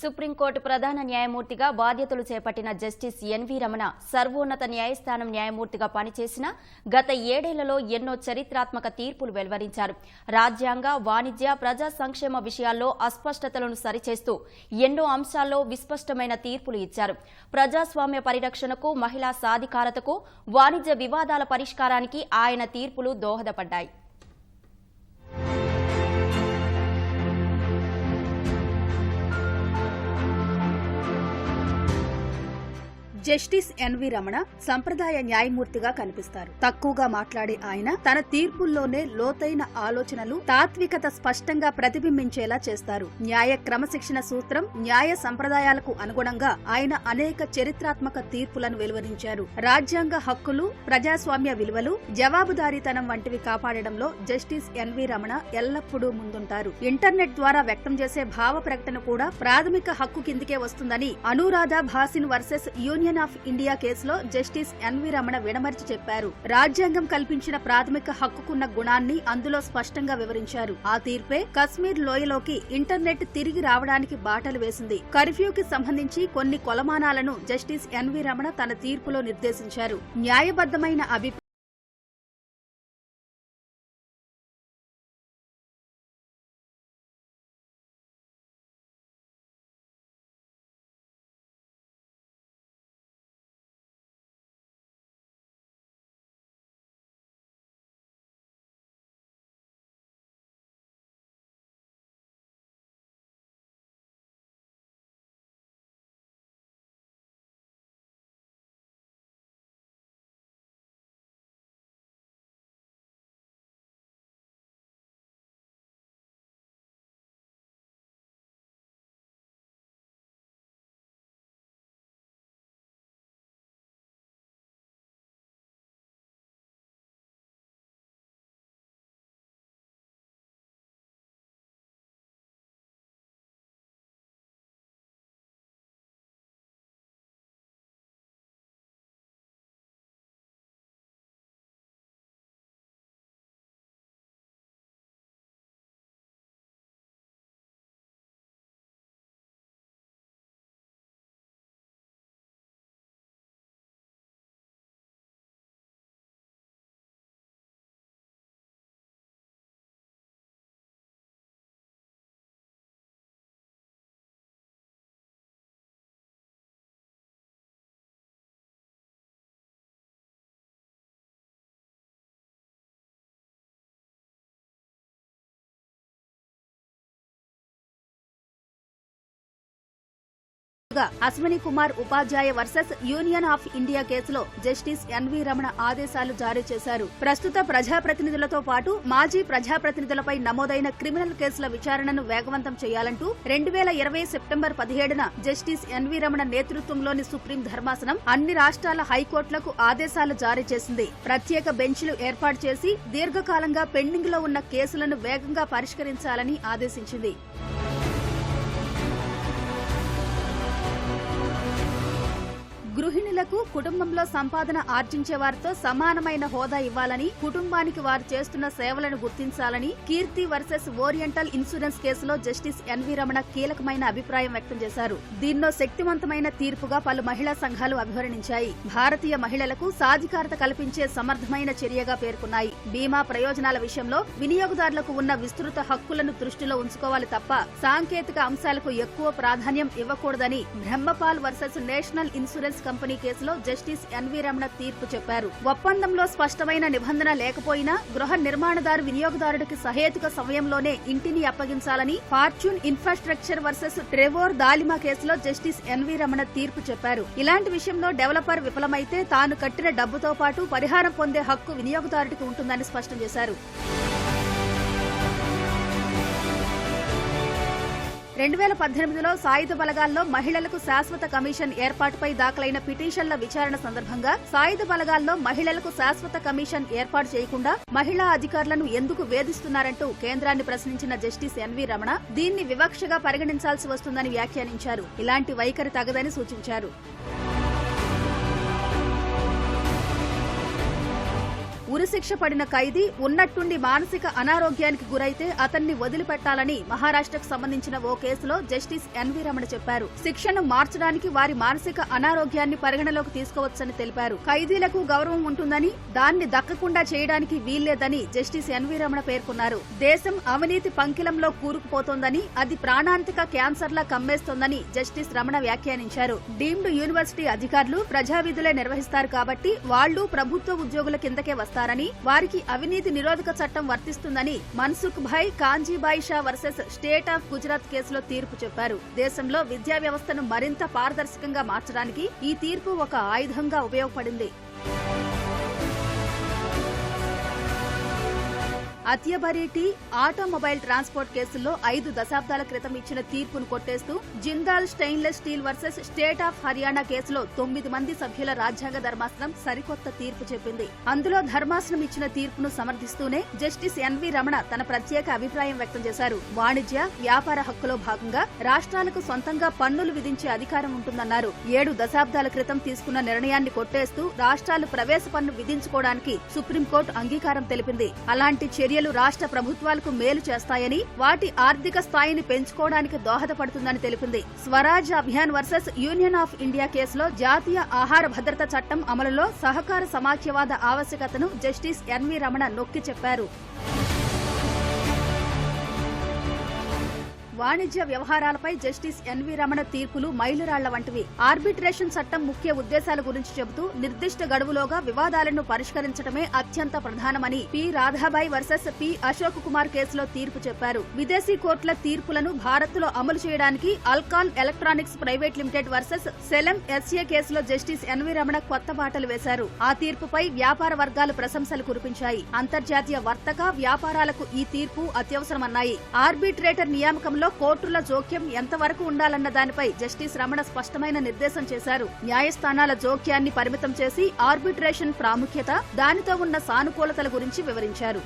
Supreme court ప్రధాన న్యాయమూర్తిగా బాధ్యతలు చేపట్టిన జస్టిస్ ఎన్వి రమణ సర్వోన్నత న్యాయస్థానం న్యాయమూర్తిగా పనిచేసిన గత ఏడేళ్ళలో ఎన్నో చరిత్రాత్మక తీర్పులు వెలువరించారు. రాజ్యాంగ వాణిజ్య ప్రజా సంక్షేమ విషయాల్లో అస్పష్టతలను సరిచేస్తూ ఎన్నో అంశాల్లో విస్పష్టమైన తీర్పులు ఇచ్చారు. ప్రజాస్వామ్య పరిరక్షణకు మహిళా సాధికారతకు వాణిజ్య వివాదాల పరిష్కారానికి ఆయన తీర్పులు దోహదపడ్డాయి. జస్టిస్ ఎన్వి రమణ సంప్రదాయ న్యాయమూర్తిగా కనిపిస్తారు. తక్కువగా మాట్లాడే ఆయన తన తీర్పుల్లోనే లోతైన ఆలోచనలు తాత్వికత స్పష్టంగా ప్రతిబింబించేలా చేస్తారు. న్యాయ క్రమశిక్షణ సూత్రం న్యాయ సంప్రదాయాలకు అనుగుణంగా ఆయన అనేక చరిత్రాత్మక తీర్పులను వెలువరించారు. రాజ్యాంగ హక్కులు ప్రజాస్వామ్య విలువలు జవాబుదారీతనం వంటివి కాపాడడంలో జస్టిస్ ఎన్వి రమణ ఎల్లప్పుడూ ముందుంటారు. ఇంటర్నెట్ ద్వారా వ్యక్తం చేసే భావ ప్రకటన కూడా ప్రాథమిక హక్కు కిందికే వస్తుందని Anuradha Bhasin versus Union of India కేసులో జస్టిస్ ఎన్వి రమణ విడమర్చి చెప్పారు. రాజ్యాంగం కల్పించిన ప్రాథమిక హక్కుకున్న గుణాన్ని అందులో స్పష్టంగా వివరించారు. ఆ తీర్పే కశ్మీర్ లోయలోకి ఇంటర్నెట్ తిరిగి రావడానికి బాటలు వేసింది. కర్ఫ్యూకి సంబంధించి కొన్ని కొలమానాలను జస్టిస్ ఎన్వి రమణ తన తీర్పులో నిర్దేశించారు. న్యాయబద్దమైన అభిప్రాయం Ashwini Kumar Upadhyay versus Union of India కేసులో జస్టిస్ ఎన్వి రమణ ఆదేశాలు జారీ చేశారు. ప్రస్తుత ప్రజాప్రతినిధులతో పాటు మాజీ ప్రజాప్రతినిధులపై నమోదైన క్రిమినల్ కేసుల విచారణను వేగవంతం చేయాలంటూ రెండు వేల ఇరవై సెప్టెంబర్ పదిహేడున జస్టిస్ ఎన్వి రమణ నేతృత్వంలోని సుప్రీం ధర్మాసనం అన్ని రాష్ట్రాల హైకోర్టులకు ఆదేశాలు జారీ చేసింది. ప్రత్యేక బెంచ్లు ఏర్పాటు చేసి దీర్ఘకాలంగా పెండింగ్లో ఉన్న కేసులను వేగంగా పరిష్కరించాలని ఆదేశించింది. గృహిణులకు కుటుంబంలో సంపాదన ఆర్జించే వారితో సమానమైన హోదా ఇవ్వాలని కుటుంబానికి వారు చేస్తున్న సేవలను గుర్తించాలని కీర్తి వర్సెస్ ఓరియంటల్ ఇన్సూరెన్స్ కేసులో జస్టిస్ ఎన్వి రమణ కీలకమైన అభిప్రాయం వ్యక్తం చేశారు. దీన్నో శక్తివంతమైన తీర్పుగా పలు మహిళా సంఘాలు అభివర్ణించాయి. భారతీయ మహిళలకు సాధికారత కల్పించే సమర్థమైన చర్యగా పేర్కొన్నాయి. బీమా ప్రయోజనాల విషయంలో వినియోగదారులకు ఉన్న విస్తృత హక్కులను దృష్టిలో ఉంచుకోవాలి తప్ప సాంకేతిక అంశాలకు ఎక్కువ ప్రాధాన్యం ఇవ్వకూడదని Brahmapal versus national insurance company కేసులో జస్టిస్ ఎన్వి రమణ తీర్పు చెప్పారు. ఒప్పందంలో స్పష్టమైన నిబంధన లేకపోయినా గృహ నిర్మాణదారు వినియోగదారుడికి సహేతుక సమయంలోనే ఇంటిని అప్పగించాలని fortune infrastructure versus Trevor D'Lima కేసులో జస్టిస్ ఎన్వి రమణ తీర్పు చెప్పారు. ఇలాంటి విషయంలో డెవలపర్ విఫలమైతే తాను కట్టిన డబ్బుతో పాటు పరిహారం పొందే హక్కు వినియోగదారుడికి ఉంటుందని స్పష్టం చేశారు. రెండు వేల పద్దెనిమిదిలో సాయుధ బలగాల్లో మహిళలకు శాశ్వత కమిషన్ ఏర్పాటుపై దాఖలైన పిటిషన్ల విచారణ సందర్భంగా సాయుధ బలగాల్లో మహిళలకు శాశ్వత కమిషన్ ఏర్పాటు చేయకుండా మహిళా అధికారులను ఎందుకు వేధిస్తున్నారంటూ కేంద్రాన్ని ప్రశ్నించిన జస్టిస్ ఎన్వి రమణ దీన్ని వివక్షగా పరిగణించాల్సి వస్తుందని వ్యాఖ్యానించారు. ఇలాంటి వైఖరి తగదని సూచించారు. ఉరిశిక్ష పడిన ఖైదీ ఉన్నట్టుండి మానసిక అనారోగ్యానికి గురైతే అతన్ని వదిలిపెట్టాలని మహారాష్ట్రకు సంబంధించిన ఓ కేసులో జస్టిస్ ఎన్వి రమణ చెప్పారు. శిక్షను మార్చడానికి వారి మానసిక అనారోగ్యాన్ని పరిగణలోకి తీసుకోవచ్చని తెలిపారు. ఖైదీలకు గౌరవం ఉంటుందని దాన్ని దక్కకుండా చేయడానికి వీల్లేదని జస్టిస్ ఎన్వి రమణ పేర్కొన్నారు. దేశం అవినీతి పంకిలంలో కూరుకుపోతోందని అది ప్రాణాంతిక క్యాన్సర్లా కమ్మేస్తోందని జస్టిస్ రమణ వ్యాఖ్యానించారు. డీమ్డ్ యూనివర్సిటీ అధికారులు ప్రజా విధులే నిర్వహిస్తారు కాబట్టి వాళ్ళు ప్రభుత్వ ఉద్యోగుల కిందకే వస్తారు. చేస్తారని వారికి అవినీతి నిరోధక చట్టం వర్తిస్తుందని Mansukh Bhai Kanjibhai Shah versus state of Gujarat కేసులో తీర్పు చెప్పారు. దేశంలో విద్యా వ్యవస్థను మరింత పారదర్శకంగా మార్చడానికి ఈ తీర్పు ఒక ఆయుధంగా ఉపయోగపడింది. అత్యబరి ఆటోమొబైల్ ట్రాన్స్పోర్ట్ కేసుల్లో ఐదు దశాబ్దాల క్రితం ఇచ్చిన తీర్పును కొట్టేస్తూ Jindal stainless steel versus state of Haryana కేసులో తొమ్మిది మంది సభ్యుల రాజ్యాంగ ధర్మాసనం సరికొత్త తీర్పు చెప్పింది. అందులో ధర్మాసనం ఇచ్చిన తీర్పును సమర్థిస్తూనే జస్టిస్ ఎన్వి రమణ తన ప్రత్యేక అభిప్రాయం వ్యక్తం చేశారు. వాణిజ్య వ్యాపార హక్కులో భాగంగా రాష్ట్రాలకు సొంతంగా పన్నులు విధించే అధికారం ఉంటుందన్నారు. ఏడు దశాబ్దాల క్రితం తీసుకున్న నిర్ణయాన్ని కొట్టేస్తూ రాష్ట్రాలు ప్రవేశ పన్ను విధించుకోవడానికి సుప్రీంకోర్టు అంగీకారం తెలిపింది. అలాంటి చర్య చర్యలు రాష్ట్ర ప్రభుత్వాలకు మేలు చేస్తాయని వాటి ఆర్థిక స్థాయిని పెంచుకోవడానికి దోహదపడుతుందని తెలిపింది. Swaraj Abhiyan versus Union of India కేసులో జాతీయ ఆహార భద్రత చట్టం అమలులో సహకార సమాఖ్యవాద ఆవశ్యకతను జస్టిస్ ఎన్వి రమణ నొక్కి చెప్పారు. వాణిజ్య వ్యవహారాలపై జస్టిస్ ఎన్వి రమణ తీర్పులు మైలురాళ్ళ వంటివి. ఆర్బిట్రేషన్ చట్టం ముఖ్య ఉద్దేశాల గురించి చెబుతూ నిర్దిష్ట గడువులోగా వివాదాలను పరిష్కరించడమే అత్యంత ప్రధానమని P. Radhabai versus P. Ashok Kumar కేసులో తీర్పు చెప్పారు. విదేశీ కోర్టుల తీర్పులను భారత్లో అమలు చేయడానికి Alcan electronics private limited versus Celem S A కేసులో జస్టిస్ ఎన్వి రమణ కొత్త బాటలు వేశారు. ఆ తీర్పుపై వ్యాపార వర్గాలు ప్రశంసలు కురిపించాయి. అంతర్జాతీయ వర్తక వ్యాపారాలకు ఈ తీర్పు అత్యవసరమన్నాయి. ఆర్బిట్రేటర్ నియామకంలో కోర్టుల జోక్యం ఎంతవరకు ఉండాలన్న దానిపై జస్టిస్ రమణ స్పష్టమైన నిర్దేశం చేశారు. న్యాయస్థానాల జోక్యాన్ని పరిమితం చేసి ఆర్బిట్రేషన్ ప్రాముఖ్యత దానితో ఉన్న సానుకూలతల గురించి వివరించారు.